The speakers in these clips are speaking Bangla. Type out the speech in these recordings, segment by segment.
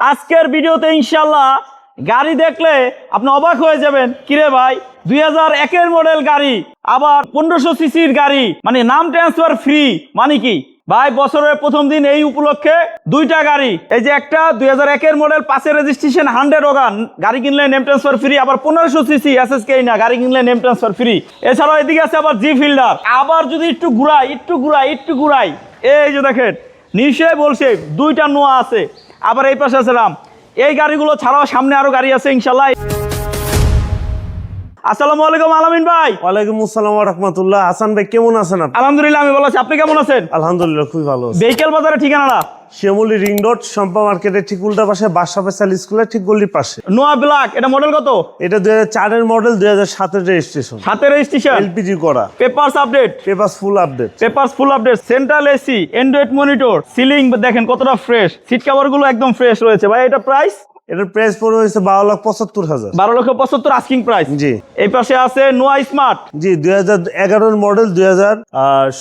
আজকের ভিডিওতে ইনশাল্লাহ গাড়ি দেখলে আপনি অবাক হয়ে যাবেন। কিরে ভাই? দুই হাজার একের মডেল গাড়ি, আবার পনেরোশো সিসির গাড়ি মানে নাম ট্রান্সফার ফ্রি মানে কি? ভাই, বছরের প্রথম দিন এই উপলক্ষে দুইটা গাড়ি। এই যে একটা দুই হাজার একের মডেল পাশে রেজিস্ট্রেশন হান্ড্রেড ওগান গাড়ি কিনলে নেম ট্রান্সফার ফ্রি আবার পনেরোশো সিসি এস না, গাড়ি কিনলে নেম ট্রান্সফার ফ্রি এছাড়াও এদিকে আছে আবার জি ফিল্ডার আবার যদি একটু ঘুরাই একটু ঘুরাই একটু ঘুরাই, এই যে দেখেন, নিশ্চয়ই বলছে, দুইটা নোয়া আছে। আবার এই পাশে আছে রাম। এই গাড়িগুলো ছাড়াও সামনে আরও গাড়ি আছে ইনশাল্লাহ। আসসালামু আলাইকুম আলামিন ভাই। ওয়ালাইকুম আসসালাম রহমতুল্লাহ। হাসান ভাই কেমন আছেন আপনি? আলহামদুলিল্লাহ আমি ভালো আছি। আপনি কেমন আছেন? আলহামদুলিল্লাহ খুবই ভালো আছি। বাজারের ঠিকানাটা? শিয়ামুলি রিং রোড শম্পা মার্কেটের ঠিক উল্টা পাশে বাদশা ফেসাল স্কুলের ঠিক গলির পাশে। নোয়া ব্ল্যাক এটা মডেল কত? এটা দুই হাজার চারের মডেল দুই হাজার সাতের রেজিস্ট্রেশন হাতে রেজিস্ট্রেশন এলপিজি করা। Papers update paper full update papers full update central AC android monitor ceiling দেখেন কতটা ফ্রেশ সিট কভারগুলো একদম ফ্রেশ রয়েছে। ভাই এটা প্রাইস এটার প্রাইস পড়বে হয়েছে বারো লাখ পঁচাত্তর হাজার। বারো লক্ষ পঁচাত্তর আস্কিং প্রাইস জি। এই পাশে আছে নোয়া স্মার্ট জি দুই হাজার এগারোর মডেল দুই হাজার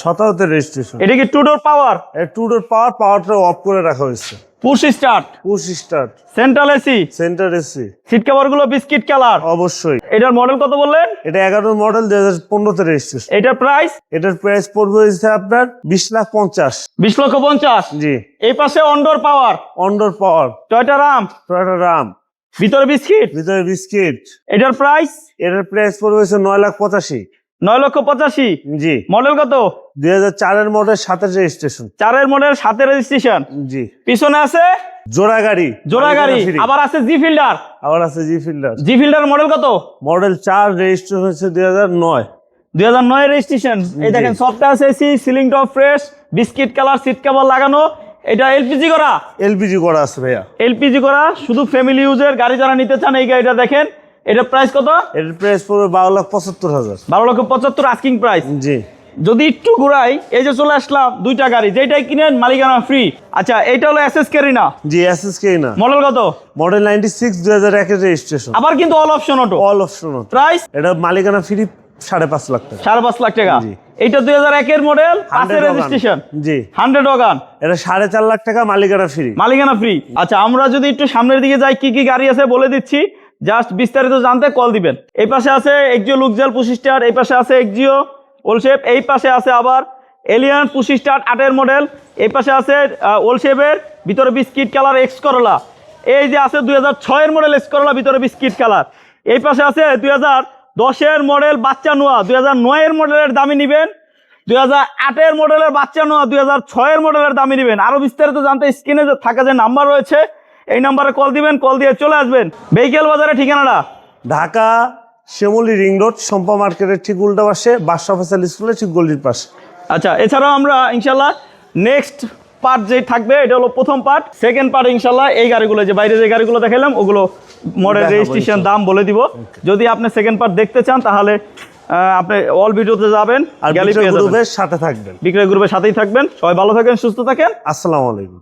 সতেরোতে রেজিস্ট্রেশন এটা কি two door power two door power পাওয়ারটা অফ করে রাখা হয়েছে। Push start push start central AC centre AC seat কভারগুলো biscuit colour অবশ্যই। এটার মডেল কত বললেন? এটা এগারোর মডেল দুই হাজার পনেরোতে রেজিস্ট্রেশন এটার প্রাইস এটার প্রাইস পড়বে আপনার বিশ লাখ পঞ্চাশ। বিশ লক্ষ পঞ্চাশ। জি। এই পাশে on door power on door power Toyota Raum Toyota Raum ভিতরে বিস্কিট ভিতরে বিস্কিট এটার প্রাইস এটার প্রাইস পড়বে নয় লাখ পঁচাশি। নয় লক্ষ পঁচাশি। জি। মডেল কত? দুই হাজার চারের মডেল সাতের রেজিস্ট্রেশন চারের মডেল সাথে রেজিস্ট্রেশন জি। পিছনে আছে? জোড়া গাড়ি। জোড়া গাড়ি। আবার আছে জি ফিল্ডার আবার আছে G Fielder G Fielder model কত? মডেল চার রেজিস্ট্রেশন হয়েছে দুই হাজার নয়। দুই হাজার নয় রেজিস্ট্রেশন এই জি। দেখেন software AC ceiling top fresh biscuit colour seat cover লাগানো। এটা এলপিজি করা? এলপিজি করা আছে ভাইয়া। এলপিজি করা। শুধু ফ্যামিলি ইউজের গাড়ি যারা নিতে চান এই গাড়িটা দেখেন। এটা প্রাইস কত? এটার প্রাইস পড়বে বারো লাখ পঁচাত্তর হাজার। বারো লক্ষ পঁচাত্তর আস্কিং প্রাইস জি। যদি একটু ঘুরাই এই যে চলে আসলাম দুইটা গাড়ি যেটাই কিনেন মালিকানা ফ্রি আচ্ছা এটা হলো SS Carina G S S কে না। মডেল কত? মডেল নাইনটি সিক্স দুই হাজার একের রেজিস্ট্রেশন আবার কিন্তু all option auto all option auto price এটা মালিকানা ফ্রি সাড়ে পাঁচ লাখ টাকা। সাড়ে পাঁচ লাখ টাকা। জি। দুই হাজার একের মডেল পাঁচের 100 রেজিস্ট্রেশন জি। হান্ড্রেড ওগান এটা সাড়ে চার লাখ টাকা মালিকানা ফ্রি মালিকানা ফ্রি আচ্ছা আমরা যদি একটু সামনের দিকে যাই কি কি গাড়ি আছে বলে দিচ্ছি। জাস্ট বিস্তারিত জানতে কল দিবেন। এই পাশে আছে একজিও লুকজাল পুশিস্টার এই পাশে আছে একজিও ওলশেপ এই পাশে আছে আবার এলিয়ান পুশিস্টার আটের মডেল এই পাশে আছে ওলশেপের ভিতরে বিস্কিট কালার এক্স করলা এই যে আছে দুই হাজার ছয়ের মডেল এক্স করলা ভিতরে বিস্কিট কালার এই পাশে আছে দুই হাজার দশের মডেল বাচ্চা নোয়া, দুই হাজার নয়ের মডেলের দামি নেবেন। দুই হাজার আটের মডেলের বাচ্চা নোয়া, দুই হাজার ছয়ের মডেলের দামি নেবেন। আরও বিস্তারিত জানতে স্ক্রিনে থাকা যে নাম্বার রয়েছে এই নাম্বারে কল দিবেন কল দিয়ে চলে আসবেন। ভেহিকেল বাজারে ঠিকানাটা। ঢাকা শ্যামলী রিং রোড শম্পা মার্কেটের ঠিক উল্টা পাশে বাদশা ফেসাল স্কুলের ঠিক গলির পাশে। আচ্ছা এছাড়াও আমরা ইনশাল্লাহ নেক্সট পার্ট যে থাকবে এটা হলো প্রথম পার্ট সেকেন্ড পার্ট ইনশাল্লাহ এই গাড়িগুলো যে বাইরে যে গাড়িগুলো দেখালাম ওগুলো মডেল রেজিস্ট্রেশন দাম বলে দিব। যদি আপনি সেকেন্ড পার্ট দেখতে চান তাহলে আপনি অল ভিডিওতে যাবেন আর যাবেন। গ্রুপের সাথে থাকবেন। বিক্রয় গ্রুপের সাথেই থাকবেন। সবাই ভালো থাকেন সুস্থ থাকেন। আসসালামু আলাইকুম।